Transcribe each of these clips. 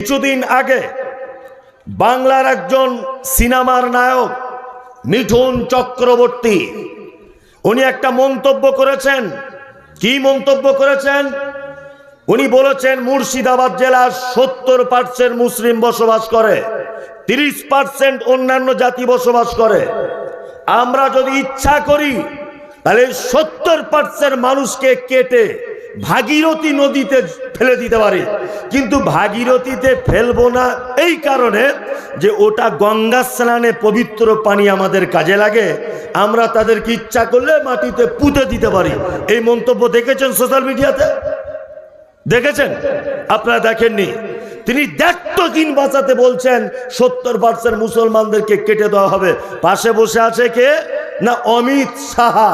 কিছুদিন আগে বাংলার একজন সিনেমার নায়ক মিঠুন চক্রবর্তী, উনি একটা মন্তব্য করেছেন। কি মন্তব্য করেছেন? উনি বলেছেন, মুর্শিদাবাদ জেলার সত্তর পার্সেন্ট মুসলিম বসবাস করে, তিরিশ পার্সেন্ট অন্যান্য জাতি বসবাস করে। আমরা যদি ইচ্ছা করি, তাহলে সত্তর পার্সেন্ট মানুষকে কেটে ভাগীরথী নদীতে ফেলে দিতে পারি। কিন্তু ভাগীরথীতে ফেলব না এই কারণে যে ওটা গঙ্গা স্নানে পবিত্র পানি আমাদের কাজে লাগে, আমরা তাদেরকে ইচ্ছা করলে মাটিতে পুঁতে দিতে পারি। এই মন্তব্য দেখেছেন সোশ্যাল মিডিয়াতে দেখেছেন? আপনারা দেখেননি? তিনি দেখতো দিন বাঁচাতে বলছেন, সত্তর পার্সেন্ট মুসলমানদেরকে কেটে দেওয়া হবে। পাশে বসে আছে কে? না অমিত সাহা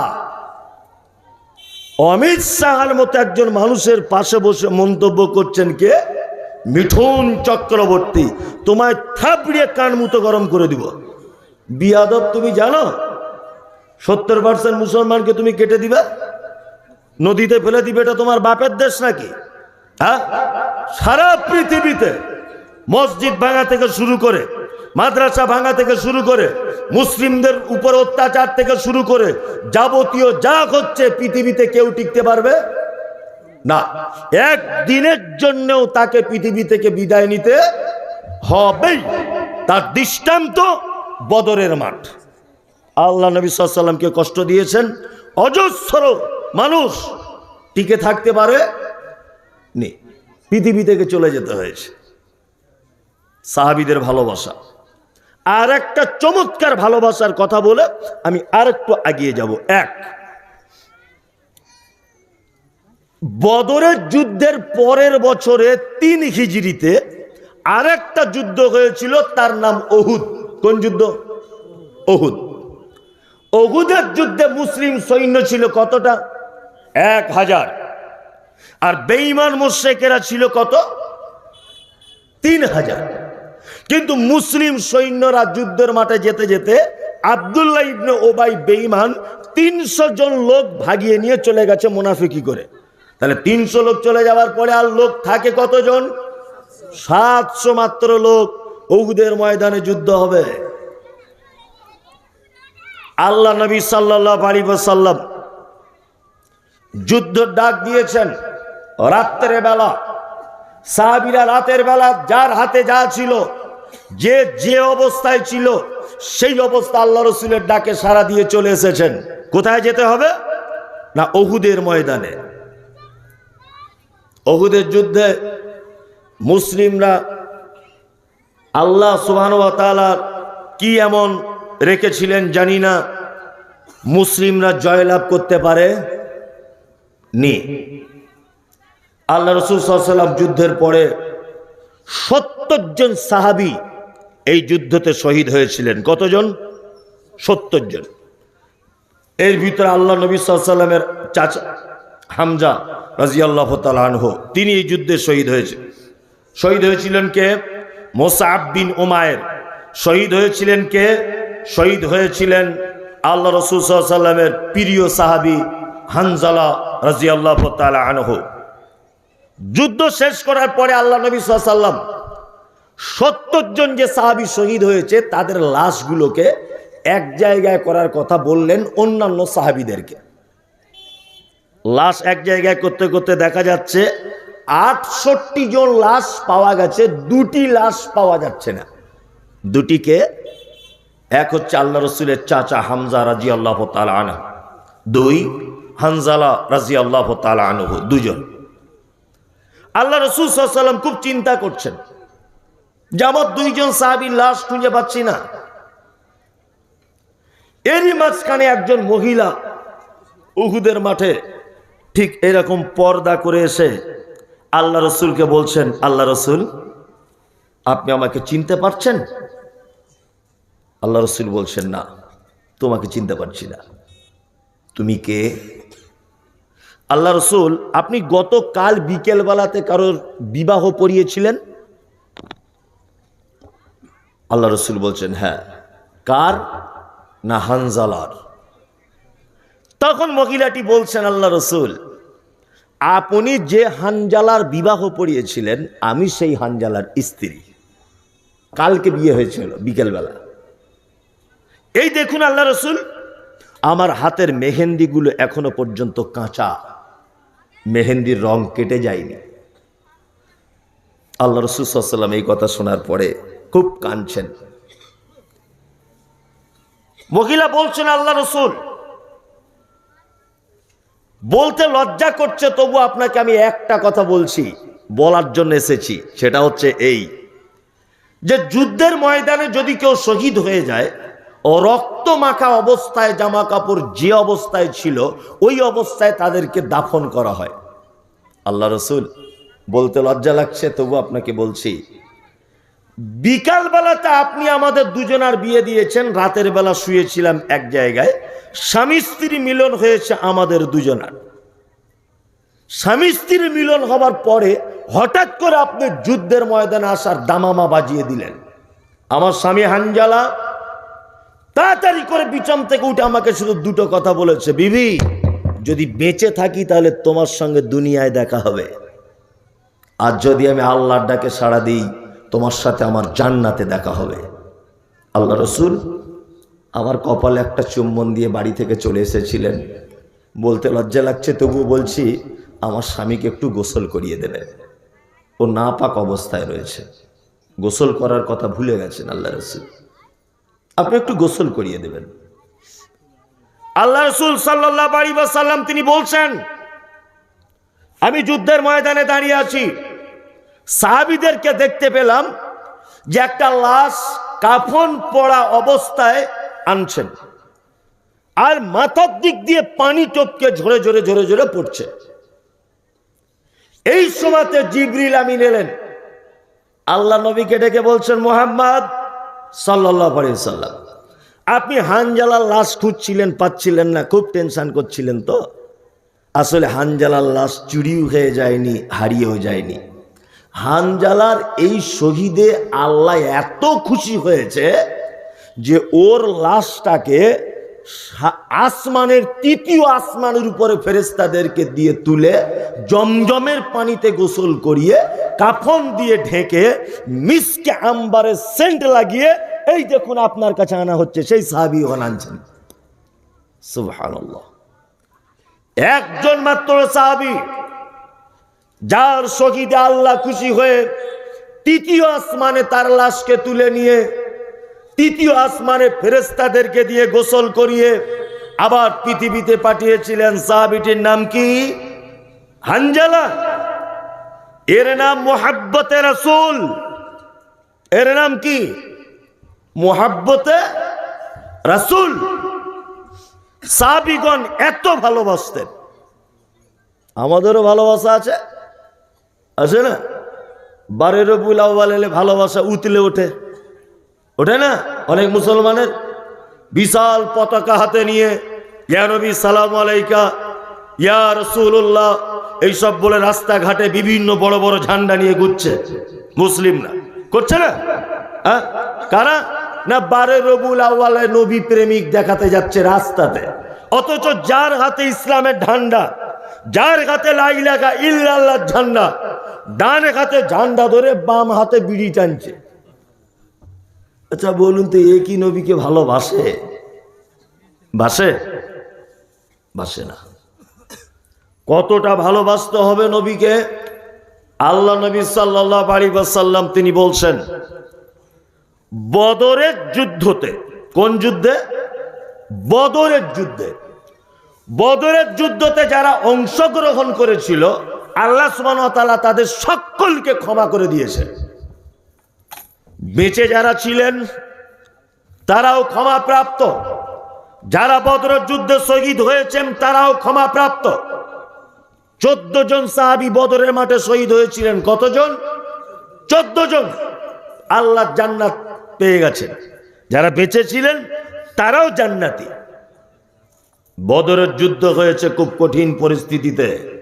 অমিত সাহার মতো একজন মানুষের পাশে বসে মন্তব্য করছেন কে? মিঠুন চক্রবর্তী। তোমায় থাপড়িয়ে কান মুতো গরম করে দিব। বিয়াদব তুমি জানো? সত্তর পার্সেন্ট মুসলমানকে তুমি কেটে দিবে? নদীতে ফেলে দিবে এটা তোমার বাপের দেশ নাকি? হ্যাঁ? সারা পৃথিবীতে মসজিদ ভাঙা থেকে শুরু করে, মাদ্রাসা ভাঙা থেকে শুরু করে, মুসলিমদের উপর অত্যাচার থেকে শুরু করে, যাবতীয় যা হচ্ছে পৃথিবীতে কেউ টিকতে পারবে? না। একদিনের জন্যও তাকে পৃথিবী থেকে বিদায় নিতে হবেই। তার দৃষ্টান্ত বদরের মাঠ। আল্লাহ নবী সাল্লামকে কষ্ট দিয়েছেন। অজস্র মানুষ টিকে থাকতে পারে? নি পৃথিবী থেকে চলে যেতে হয়েছে। সাহাবিদের ভালোবাসা। আর একটা চমৎকার ভালোবাসার কথা বলে আমি আর একটু আগিয়ে যাব। এক, বদরের যুদ্ধের পরের বছরে তিন হিজড়িতে আরেকটা যুদ্ধ হয়েছিল, তার নাম অহুদ কোন যুদ্ধ? অহুদ অহুদের যুদ্ধে মুসলিম সৈন্য ছিল কতটা? এক হাজার। আর বেঈমান মোশেকেরা ছিল কত? তিন হাজার। কিন্তু মুসলিম সৈন্যরা যুদ্ধের মাঠে যেতে যেতে আবদুল্লাহ ইবনে ওবাই বেঈমান তিনশো জন লোক ভাগিয়ে নিয়ে চলে গেছে মুনাফিকি করে। তাহলে তিনশো লোক চলে যাওয়ার পরে আর লোক থাকে কতজন? সাতশো মাত্র লোক। উহুদের ময়দানে যুদ্ধ হবে। আল্লাহ নবী সাল্লাহ আলী সাল্লাম যুদ্ধ ডাক দিয়েছেন, রাত্রের বেলা। সাহাবিরা রাতের বেলা যার হাতে যা ছিল যে যে অবস্থায় ছিল, সেই অবস্থা আল্লাহ রসুলের ডাকে সারা দিয়ে চলে এসেছেন। কোথায় যেতে হবে? না অহুদের ময়দানে। অহুদের যুদ্ধে মুসলিমরা আল্লাহ সুবাহ কি এমন রেখেছিলেন জানি না। মুসলিমরা জয়লাভ করতে পারে নি। আল্লাহ রসুল সাল্লাম যুদ্ধের পরে সত্তর জন সাহাবি এই যুদ্ধতে শহীদ হয়েছিলেন কতজন? সত্তর জন। এর ভিতরে আল্লাহ নবী সাল্লামের চাচা হামজা রাজি আল্লাহ তালহ তিনি এই যুদ্ধে শহীদ হয়েছে। শহীদ হয়েছিলেন কে? মোসাব বিন ওমায়ের শহীদ হয়েছিলেন কে? শহীদ হয়েছিলেন আল্লাহ রসুল সাল্লামের প্রিয় সাহাবি হানজালা রাজি আল্লাহ আনহ। যুদ্ধ শেষ করার পরে আল্লাহ নবী সাল্লাম সত্তর জন যে সাহাবি শহীদ হয়েছে, তাদের লাশগুলোকে এক জায়গায় করার কথা বললেন অন্যান্য সাহাবিদেরকে। লাশ এক জায়গায় করতে করতে দেখা যাচ্ছে, আটষট্টি জন লাশ পাওয়া গেছে, দুটি লাশ পাওয়া যাচ্ছে না। দুটিকে এক হচ্ছে আল্লাহ রসুলের চাচা হামজা রাজি আল্লাহ আনহ, দুই হানজালা রাজি আল্লাহ আনহ, দুজন। আল্লাহ রসুল সাল্লাম খুব চিন্তা করছেন যে আমার দুইজন সাহাবির লাশ খুঁজে পাচ্ছি না। এরই মাঝখানে একজন মহিলা উহুদের মাঠে ঠিক এরকম পর্দা করে এসে আল্লাহ রসুলকে বলছেন, আল্লাহ রসুল, আপনি আমাকে চিনতে পারছেন? আল্লাহ রসুল বলছেন, না, তোমাকে চিনতে পারছি না। তুমি কে? আল্লাহ রসুল, আপনি গতকাল বিকেলবেলাতে কারোর বিবাহ পড়িয়েছিলেন? আল্লাহ রসুল বলছেন হ্যাঁ কার? না হানজালার। তখন মহিলাটি বলছেন, আল্লাহ রসুল, আপনি যে হানজালার বিবাহ পড়িয়েছিলেন, আমি সেই হানজালার স্ত্রী। কালকে বিয়ে হয়েছিল, বিকেলবেলা। এই দেখুন আল্লাহ রসুল, আমার হাতের মেহেন্দিগুলো এখনও পর্যন্ত কাঁচা। মেহেন্দির রং কেটে যায়নি। আল্লাহ রসুল সাল্লাম এই কথা শোনার পরে খুব কাঁদছেন। মহিলা বলছেন, আল্লাহ রসুল, বলতে লজ্জা করছে, তবু আপনাকে আমি একটা কথা বলছি, বলার জন্য এসেছি, সেটা হচ্ছে এই, যে যুদ্ধের ময়দানে যদি কেউ শহীদ হয়ে যায়, ও রক্ত মাখা অবস্থায়, জামা কাপড় যে অবস্থায় ছিল, ওই অবস্থায় তাদেরকে দাফন করা হয়। আল্লাহ রসুল, বলতে লজ্জা লাগছে, তবু আপনাকে বলছি বিকালবেলাতে আপনি আমাদের দুজনার বিয়ে দিয়েছেন, রাতের বেলা শুয়েছিলাম এক জায়গায়। স্বামী স্ত্রী মিলন হয়েছে আমাদের দুজনার। স্বামী স্ত্রীর মিলন হবার পরে হঠাৎ করে আপনি যুদ্ধের ময়দানে আসার দামামা বাজিয়ে দিলেন। আমার স্বামী হানজালা, তাড়াতাড়ি করে বিচম থেকে উঠে আমাকে শুধু দুটো কথা বলেছে, বিবি, যদি বেঁচে থাকি তাহলে তোমার সঙ্গে দুনিয়ায় দেখা হবে। আর যদি আমি আল্লাহর ডাকে সাড়া দিই তোমার সাথে আমার জান্নাতে দেখা হবে। আল্লাহ রসুল আমার কপালে একটা চুম্বন দিয়ে বাড়ি থেকে চলে এসেছিলেন। বলতে লজ্জা লাগছে তবু বলছি, আমার স্বামীকে একটু গোসল করিয়ে দেবে ও না পাক অবস্থায় রয়েছে। গোসল করার কথা ভুলে গেছেন আল্লাহ রসুল। আপনি একটু গোসল করিয়ে দেবেন। আল্লাহ রসুল সাল্লাহ বাড়ি বা সাল্লাম তিনি বলছেন, আমি যুদ্ধের ময়দানে দাঁড়িয়ে আছি। সাহাবিদেরকে দেখতে পেলাম যে একটা লাশ কাফন পড়া অবস্থায় আনছেন। আর মাথার দিক দিয়ে পানি টপকে ঝরে ঝরে ঝরে ঝরে পড়ছে। এই সময়তে জিবরিল আমিন এলেন। আল্লাহ নবীকে ডেকে বলছেন, মোহাম্মদ সাল্লাহ আপনি হানজালার লাশ খুঁজছিলেন, পাচ্ছিলেন না, খুব টেনশন করছিলেন তো? আসলে হানজালার লাশ চুরিও হয়ে যায়নি, হারিয়েও যায়নি। হানজালার এই শহীদে আল্লাহ এত খুশি হয়েছে যে ওর লাশটাকে আসমানের তৃতীয় আসমানের উপরে ফেরেস্তাদেরকে দিয়ে তুলে জমজমের পানিতে গোসল করিয়ে কাফন দিয়ে ঢেকে মিসকে আম্বারের সেন্ট লাগিয়ে, এই দেখুন আপনার কাছে আনা হচ্ছে, সেই সাহাবি ওখানে আনছেন। একজন মাত্র সাহাবি। যার শহীদে আল্লাহ খুশি হয়ে তৃতীয় আসমানে তার লাশকে তুলে নিয়ে, তৃতীয় আসমানে ফেরেস্তাদেরকে দিয়ে গোসল করিয়ে আবার পৃথিবীতে পাঠিয়েছিলেন। সাহাবিটির নাম কি? হানজালা। এর নাম মোহাব্বতে রসুল। এর নাম কি? মোহাব্বতে রসুল। সাহাবিগণ এত ভালোবাসতেন। আমাদেরও ভালোবাসা আছে। আছে না? বারে রবুল আউ্বাল এলে ভালোবাসা উতলে ওঠে। ওঠে না? অনেক মুসলমানের বিশাল পতাকা হাতে নিয়ে, ইয়া সালাম আলাইকা, ইয়া রসুল্লাহ এইসব বলে রাস্তাঘাটে বিভিন্ন বড় বড় ঝান্ডা নিয়ে ঘুরছে। মুসলিমরা করছে না? হ্যাঁ? কারা? না বারে রবুল আউ্বালে নবী প্রেমিক দেখাতে যাচ্ছে রাস্তাতে। অথচ যার হাতে ইসলামের ঝান্ডা, যার হাতে লাইলাকা ইল্লাল্লাহ ঝান্ডা ডান হাতে ঝান্ডা ধরে বাম হাতে বিড়ি টানছে। আচ্ছা বলুন তো, এ কি নবীকে ভালোবাসে? বাসে? বাসে না। কতটা ভালোবাসতে হবে নবীকে? আল্লাহ নবী সাল্লাহ আলী সাল্লাম তিনি বলছেন, বদরের যুদ্ধতে, কোন যুদ্ধে? বদরের যুদ্ধে। বদরের যুদ্ধতে যারা অংশগ্রহণ করেছিল আল্লাহ সুবান তালা তাদের সকলকে ক্ষমা করে দিয়েছে। বেঁচে যারা ছিলেন, তারাও ক্ষমা প্রাপ্ত যারা বদরের যুদ্ধে শহীদ হয়েছেন, তারাও ক্ষমা প্রাপ্ত চোদ্দ জন সাহাবি বদরের মাঠে শহীদ হয়েছিলেন। কতজন? চোদ্দ জন। আল্লাহ জান্নাত পেয়ে গেছেন। যারা বেঁচে ছিলেন, তারাও জান্নাতি। বদরের যুদ্ধ হয়েছে খুব কঠিন পরিস্থিতিতে।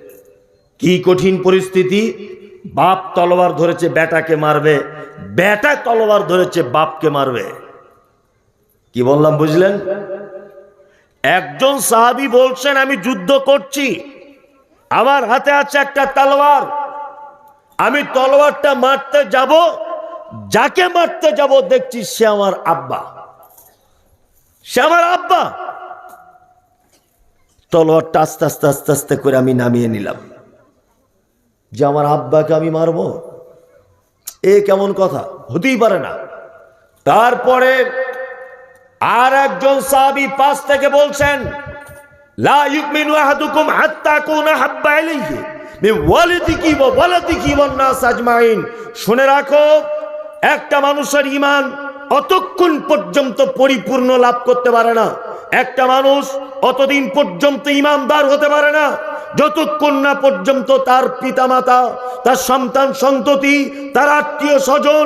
কি কঠিন পরিস্থিতি? বাপ তলোয়ার ধরেছে, বেটাকে মারবে। বেটা তলোয়ার ধরেছে, বাপকে মারবে। কি বললাম, বুঝলেন? একজন সাহাবি বলছেন, আমি যুদ্ধ করছি। আমার হাতে আছে একটা তলোয়ার। আমি তলোয়ারটা মারতে যাব। যাকে মারতে যাব দেখছি সে আমার আব্বা। সে আমার আব্বা। তলোয়ারটা আস্তে আস্তে আস্তে আস্তে করে আমি নামিয়ে নিলাম। যে আমার আব্বাকে আমি মারবো? এ কেমন কথা? হতেই পারে না। তারপরে আর একজন সাহাবী পাশ থেকে বলছেন শুনে রাখো, একটা মানুষের ঈমান অতক্ষণ পর্যন্ত পরিপূর্ণ লাভ করতে পারে না। একটা মানুষ অতদিন পর্যন্ত ইমানদার হতে পারে না। যতক্ষণ না পর্যন্ত তার পিতামাতা, তার সন্তান সন্ততি, তার আত্মীয় স্বজন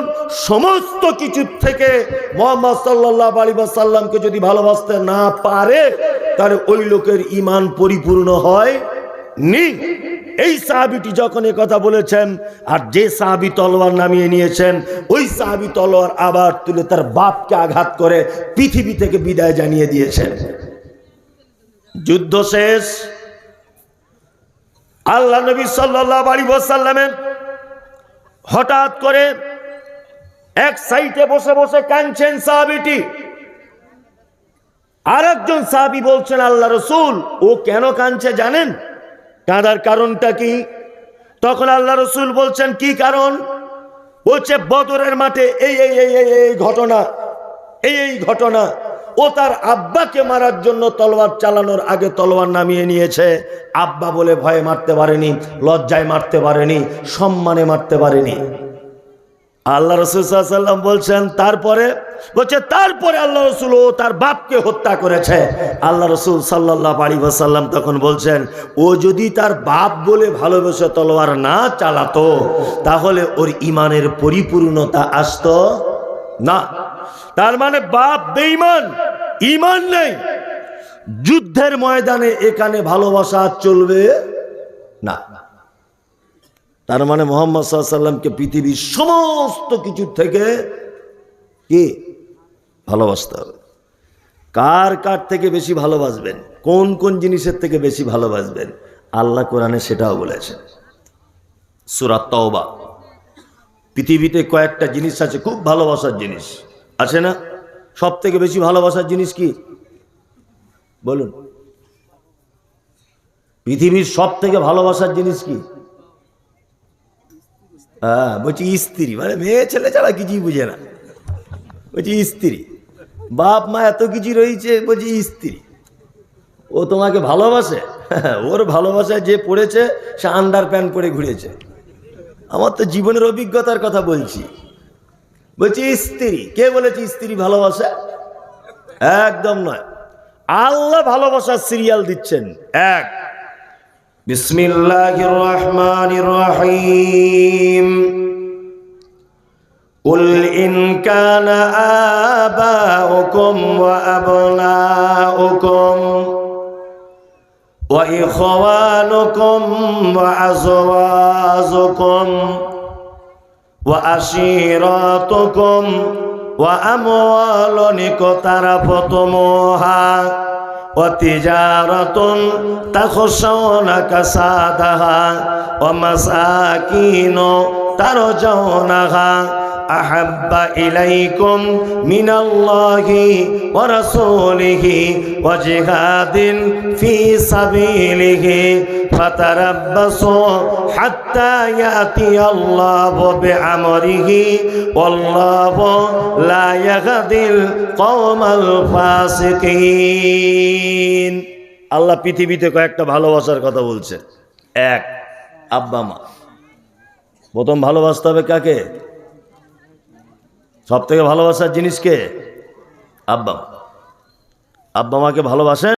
সমস্ত কিছু থেকে মোহাম্মদ সাল্লাহ আলী সাল্লামকে যদি ভালোবাসতে না পারে, তাহলে ওই লোকের ইমান পরিপূর্ণ হয় নি। এই সাহাবিটি যখন এ কথা বলেছেন, আর যে সাহাবি তলোয়ার নামিয়ে নিয়েছেন, ওই সাহাবি তলোয়ার আবার তুলে তার বাপকে আঘাত করে পৃথিবী থেকে বিদায় জানিয়ে দিয়েছেন। যুদ্ধ শেষ। আল্লাহ নবী সাল্লাহ আলী সাল্লামের হঠাৎ করে এক সাইডে বসে বসে কাঁদছেন সাহাবিটি। আর একজন সাহাবি বলছেন, আল্লাহ রসুল, ও কেন কাঁদছে জানেন? কাঁদার কারণটা কি? তখন আল্লাহ রসুল বলছেন, কি কারণ? বলছে, বদরের মাঠে এই এই এই এই ঘটনা, এই এই ঘটনা ও তার আব্বাকে মারার জন্য তলোয়ার চালানোর আগে তলোয়ার নামিয়ে নিয়েছে। আব্বা বলে ভয়ে মারতে পারেনি, লজ্জায় মারতে পারেনি, সম্মানে মারতে পারেনি। আল্লাহ রসুল সাল্লাম বলছেন, তারপরে? বলছে, তারপরে আল্লাহ রসুল ও তার বাপকে হত্যা করেছে। আল্লাহ রসুল সাল্লাহ আলী সাল্লাম তখন বলছেন, ও যদি তার বাপ বলে ভালোবেসে তলোয়ার না চালাতো, তাহলে ওর ইমানের পরিপূর্ণতা আসতো না। তার মানে বাপ বেঈমান ইমান নেই। যুদ্ধের ময়দানে এখানে ভালোবাসা চলবে না। তার মানে মোহাম্মদ সাল্লামকে পৃথিবীর সমস্ত কিছু থেকে কি? ভালোবাসতে হবে। কার কার থেকে বেশি ভালোবাসবেন? কোন কোন জিনিসের থেকে বেশি ভালোবাসবেন? আল্লাহ কোরআনে সেটাও বলেছেন। সুরাত পৃথিবীতে কয়েকটা জিনিস আছে, খুব ভালোবাসার জিনিস। আছে না? সব থেকে বেশি ভালোবাসার জিনিস কি? বলুন। পৃথিবীর সব থেকে ভালোবাসার জিনিস কি? হ্যাঁ বলছি স্ত্রী। মানে মেয়ে, ছেলে ছাড়া কিছুই বুঝে না। বলছি স্ত্রী। বাপ, মা এত কিছু রয়েছে, বলছি স্ত্রী। ও তোমাকে ভালোবাসে? ওর ভালোবাসায় যে পড়েছে, সে আন্ডার প্যান্ট পরে ঘুরেছে। আমার তো জীবনের অভিজ্ঞতার কথা বলছি। বলছি স্ত্রী কে বলেছে স্ত্রী ভালোবাসা একদম নয় আল্লাহ ভালোবাসার সিরিয়াল দিচ্ছেন এক বিসমিল্লাহির রহমানির রহিম قل إن كان آباؤكم وأبناؤكم وإخوانكم وأزواجكم وأشيراتكم وأموال اقترفتموها وتجارة تخشون كسادها ومساكين ترجونها أحب إليكم من الله ورسوله وجهاد في سبيله فتربصوا حتى يأتي الله بأمره والله لا يهدي القوم الفاسقين আল্লাহ পৃথিবীতে কয়েকটা ভালোবাসার কথা বলছে এক আব্বা মা প্রথম ভালোবাসতে হবে কাকে সব থেকে ভালোবাসার জিনিসকে আব্বা। আব্বা মাকে ভালোবাসেন